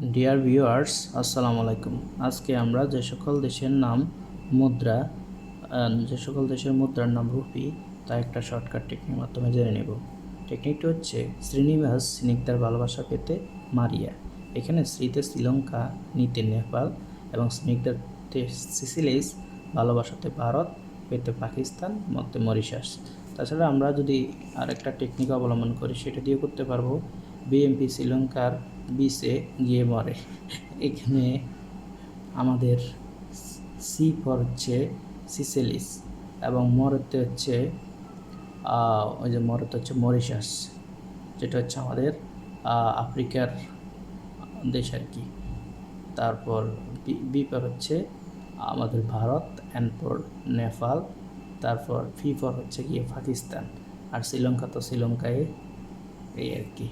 Dear viewers আসসালামু আলাইকুম। আজকে আমরা যে সকল দেশের নাম মুদ্রা যে সকল দেশের মুদ্রার নাম রুপি তা একটা শর্টকাট টেকনিক মাধ্যমে জেনে নেব। টেকনিকটি হচ্ছে শ্রীনিবাস স্নিগ্ধার ভালোবাসা পেতে মারিয়া। এখানে শ্রীতে শ্রীলঙ্কা, নিতে নেপাল এবং স্নিগ্ধাতে সিসিলিস ভালোবাসাতে ভারত, পেতে পাকিস্তান মতে মরিশাস। তাছাড়া আমরা যদি আরেকটা টেকনিক অবলম্বন করি, সেটা দিয়ে করতে পারব বিএমপি শ্রীলঙ্কার বিসে গিয়ে মরে। এখানে আমাদের সি ফর হচ্ছে সিসেলিস এবং মরতে হচ্ছে ওই যে মরতে হচ্ছে মরিশাস, যেটা হচ্ছে আমাদের আফ্রিকার দেশ আর কি। তারপর বি- বি পর হচ্ছে আমাদের ভারত অ্যান্ড পর নেপাল, তারপর ফি ফর হচ্ছে গিয়ে পাকিস্তান, আর শ্রীলঙ্কা তো শ্রীলঙ্কায় এই আর কি।